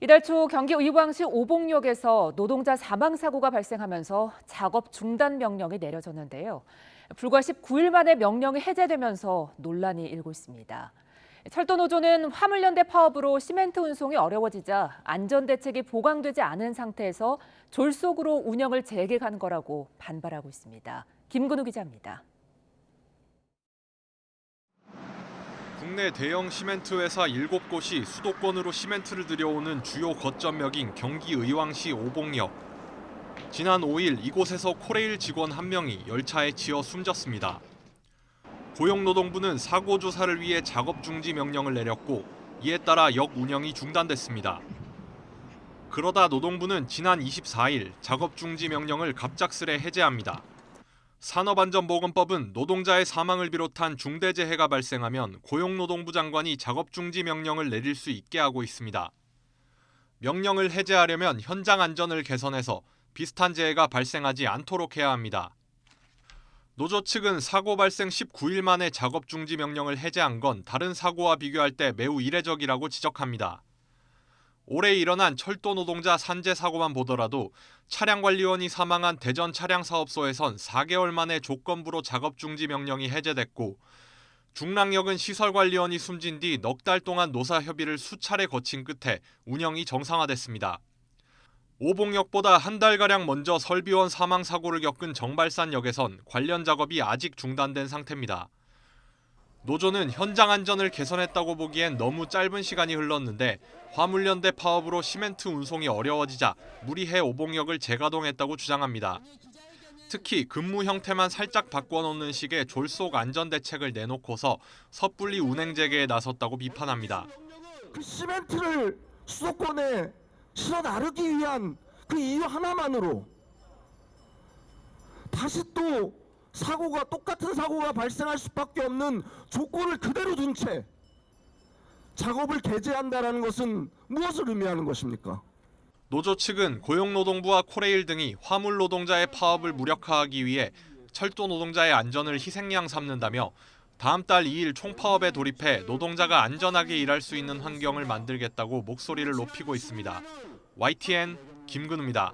이달 초 경기 의왕시 오봉역에서 노동자 사망 사고가 발생하면서 작업 중단 명령이 내려졌는데요. 불과 19일 만에 명령이 해제되면서 논란이 일고 있습니다. 철도 노조는 화물연대 파업으로 시멘트 운송이 어려워지자 안전 대책이 보강되지 않은 상태에서 졸속으로 운영을 재개한 거라고 반발하고 있습니다. 김근우 기자입니다. 국내 대형 시멘트 회사 7곳이 수도권으로 시멘트를 들여오는 주요 거점역인 경기 의왕시 오봉역. 지난 5일 이곳에서 코레일 직원 한 명이 열차에 치여 숨졌습니다. 고용노동부는 사고 조사를 위해 작업 중지 명령을 내렸고 이에 따라 역 운영이 중단됐습니다. 그러다 노동부는 지난 24일 작업 중지 명령을 갑작스레 해제합니다. 산업안전보건법은 노동자의 사망을 비롯한 중대재해가 발생하면 고용노동부 장관이 작업 중지 명령을 내릴 수 있게 하고 있습니다. 명령을 해제하려면 현장 안전을 개선해서 비슷한 재해가 발생하지 않도록 해야 합니다. 노조 측은 사고 발생 19일 만에 작업 중지 명령을 해제한 건 다른 사고와 비교할 때 매우 이례적이라고 지적합니다. 올해 일어난 철도 노동자 산재 사고만 보더라도 차량 관리원이 사망한 대전 차량 사업소에선 4개월 만에 조건부로 작업 중지 명령이 해제됐고 중랑역은 시설 관리원이 숨진 뒤 넉 달 동안 노사 협의를 수차례 거친 끝에 운영이 정상화됐습니다. 오봉역보다 한 달가량 먼저 설비원 사망 사고를 겪은 정발산역에선 관련 작업이 아직 중단된 상태입니다. 노조는 현장 안전을 개선했다고 보기엔 너무 짧은 시간이 흘렀는데 화물연대 파업으로 시멘트 운송이 어려워지자 무리해 오봉역을 재가동했다고 주장합니다. 특히 근무 형태만 살짝 바꿔놓는 식의 졸속 안전 대책을 내놓고서 섣불리 운행 재개에 나섰다고 비판합니다. 그 시멘트를 수도권에 실어 나르기 위한 그 이유 하나만으로 다시 또 사고가 똑같은 사고가 발생할 수밖에 없는 조건을 그대로 둔 채 작업을 개재한다라는 것은 무엇을 의미하는 것입니까? 노조 측은 고용노동부와 코레일 등이 화물 노동자의 파업을 무력화하기 위해 철도 노동자의 안전을 희생양 삼는다며 다음 달 2일 총파업에 돌입해 노동자가 안전하게 일할 수 있는 환경을 만들겠다고 목소리를 높이고 있습니다. YTN 김근우입니다.